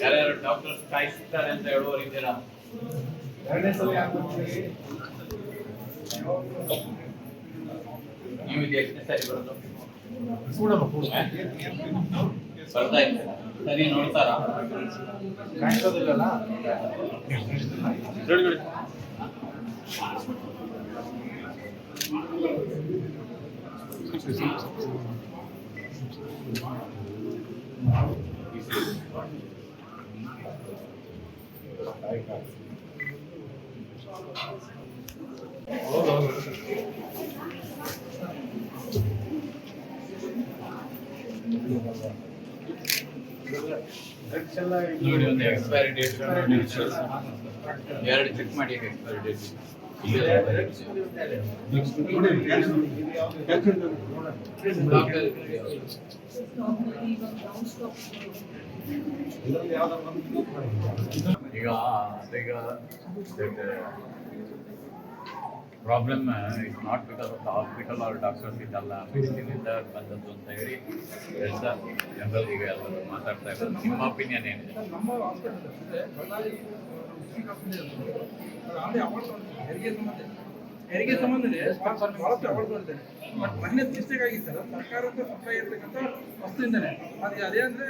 ಯಾರ್ಯಾರು ಡಾಕ್ಟರ್ ಕಾಯಿಸ್ತಾರೆ ಅಂತ ಹೇಳುವವರು ಇದ್ದೀರಾ ನೀವು ಇದು ಎಷ್ಟನೇ ಸಾರಿ ಬರೋದು ಬರ್ತಾ ಇದೆ ಸರಿ ನೋಡ್ತಾರಾ ನೋಡಿ, ನೋಡಿ. ನೋಡಿ ಒಂದು ಎಕ್ಸ್ಪೈರಿ ಡೇಟ್ ಎರಡು ಚೆಕ್ ಮಾಡಿ ಎಕ್ಸ್ಪೈರಿ ಡೇಟ್ ಈಗ ಅದೀಗ problem is not because of the hospital or doctors ಇದಲ್ಲ ಮೆಡಿಸಿನಿಂದ ಬಂದದ್ದು ಅಂತ ಹೇಳಿ ಎಲ್ಲ ಜನರಲ್ ಈಗ ಎಲ್ಲರೂ ಮಾತಾಡ್ತಾ ಇದ್ದಾರೆ. ನಿಮ್ಮ ಒಪಿನಿಯನ್ ಏನಿದೆ ಹೆರಿಗೆ ಸಂಬಂಧ ಇದೆ. ಬಹಳಷ್ಟು ಅವಾರ್ಡ್ ಬಂದಿದೆ. ಬಟ್ ಮೊನ್ನೆ ಮಿಸ್ಟೇಕ್ ಆಗಿತ್ತಲ್ಲ ಸರ್ಕಾರದ ಸಪ್ಲೈ ಇರ್ತಕ್ಕಂಥ ವಸ್ತುವಿಂದನೇ ಅದು ಅದೇ ಅಂದ್ರೆ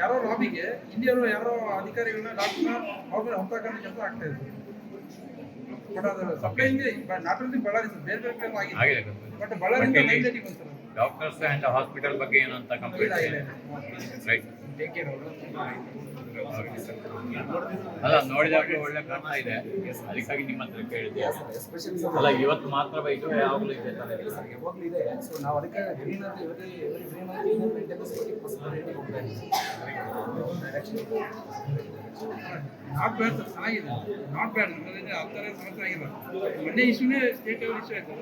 ಯಾರೋ ಲಾಬಿಗೆ ಇಂಡಿಯರು ಯಾರೋ ಅಧಿಕಾರಿಗಳನ್ನ ಡಾಕ್ಟರ್ನ ಅವ್ರ ಮೇಲೆ ಹೊತ್ತಕ್ಕಂಥ ಕೆಲಸ ಆಗ್ತಾ ಇದೆ. ಬಟ್ ಅದು ನಾಟ್ ಓನ್ಲಿ ಬಳ್ಳಾರಿ sir, ಬೇರೆ ಬೇರೆ ಕಡೆ ಆಗಿದೆ. ಆಗಿದೆ ಬಟ್ ಬಳ್ಳಾರಿಯಿಂದ But ಇಲ್ಲಿ ನೈನ್ ಬಂತು ಸರ್ ಡಾಕ್ಟರ್ಸ್ ಅಂಡ್ ಹಾಸ್ಪಿಟಲ್ ಬಗ್ಗೆ ಏನು ಅಂತ ಕಂಪ್ಲೀಟ್ ಇಲ್ಲ, ಇಲ್ಲ, ರೈಟ್ ಟೇಕ್ ಕೇರ್ ಅವರು. ಅಲ್ಲ ನೋಡಿದಾಗ ಒಳ್ಳೆ ಕಾರಣ ಇದೆ. ಅದಕ್ಕಾಗಿ ನಿಮ್ಮ ಹತ್ರ ಕೇಳಿದ್ದೆ. ಅಲ್ಲ ಇವತ್ತು ಮಾತ್ರ ಬೈದು ಯಾವಾಗಲೂ ಇದೆ ತಾನೇ ಯಾವಾಗಲೂ ಇದೆ. ಸೊ ನಾವು ಅದಕ್ಕೆ ಗ್ರೀನ್ ಅಂತ ಎವ್ರಿ ಹೋಗ್ತಾ ನಾಟ್ ಬ್ಯಾಡ್ ಸರ್ ಚೆನ್ನಾಗಿದೆ. ನಾಟ್ ಬ್ಯಾಡ್ ನಮ್ಮಲ್ಲಿ ಆ ಥರ ಸಮಸ್ಯೆ ಆಗಿಲ್ಲ. ಮೊನ್ನೆ ಇಶ್ಯೂನೇ ಸ್ಟೇಟ್ ಲೆವೆಲ್ ಇಶ್ಯೂ ಆಯ್ತು.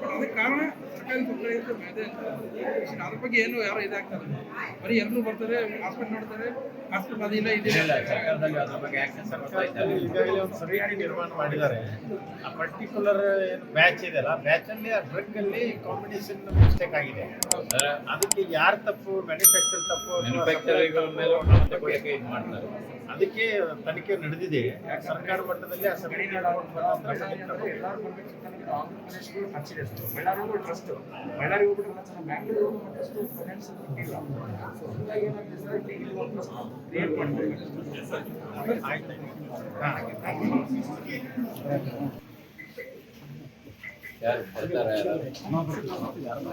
ಬಟ್ ಅದಕ್ಕೆ ಕಾರಣ ಸರ್ಕಾರಿ ತೊಂದರೆ issue. ಅದ್ರ ಬಗ್ಗೆ ಏನು ಯಾರು ಇದಾಗ್ತಾರೆ? ಬರೀ ಎಲ್ಲರೂ ಬರ್ತಾರೆ ಹಾಸ್ಪಿಟಲ್ ನೋಡ್ತಾರೆ. ಹಾಸ್ಪಿಟಲ್ ಅದಿಲ್ಲ ಇದಿಲ್ಲ. ಈಗಾಗಲೇ ಒಂದು ಸರಿಯಾಗಿ ನಿರ್ಮಾಣ ಮಾಡಿದ್ದಾರೆ. ಆ ಪರ್ಟಿಕ್ಯುಲರ್ ಏನು ಬ್ಯಾಚ್ ಇದೆಯಲ್ಲ ಬ್ಯಾಚ್ ಅಲ್ಲಿ ಆ ಡ್ರಗ್ ಅಲ್ಲಿ ಕಾಂಬಿನೇಷನ್ ಮಿಸ್ಟೇಕ್ ಆಗಿದೆ. ಅದಕ್ಕೆ ಯಾರು ತಪ್ಪು ಮ್ಯಾನುಫ್ಯಾಕ್ಚರ್ ತಪ್ಪು ಮ್ಯಾನುಫ್ಯಾಕ್ಚರ್ ಇದು ಮಾಡ್ತಾರೆ. ಅದಕ್ಕೆ ತನಿಖೆ ನಡೆದಿದೆ. ಸರ್ಕಾರ ಮಟ್ಟದಲ್ಲಿ ಆ ಸಮಿತಿ ಬಳ್ಳಾರಿಗೂ ಟ್ರಸ್ಟ್ ಬಳ್ಳಾರಿ ಹೋಗ್ಬಿಟ್ಟು ಸರ್ ಬ್ಯಾಂಗ್ಳೂರು ಟ್ರಸ್ಟ್ ಫೈನಾನ್ಸ್ ಕೊಟ್ಟಿಲ್ಲ. ಸೊ ಹೀಗಾಗಿ ಏನಾಗ್ತದೆ ಸರ್? ಇಲ್ಲಿ ಒಂದು ಟ್ರಸ್ಟ್ ಕ್ರಿಯೇಟ್ ಮಾಡಬೇಕು ಆಯ್ತು ಯಾರು ಬರ್ತಾರೆ? ಯಾರು.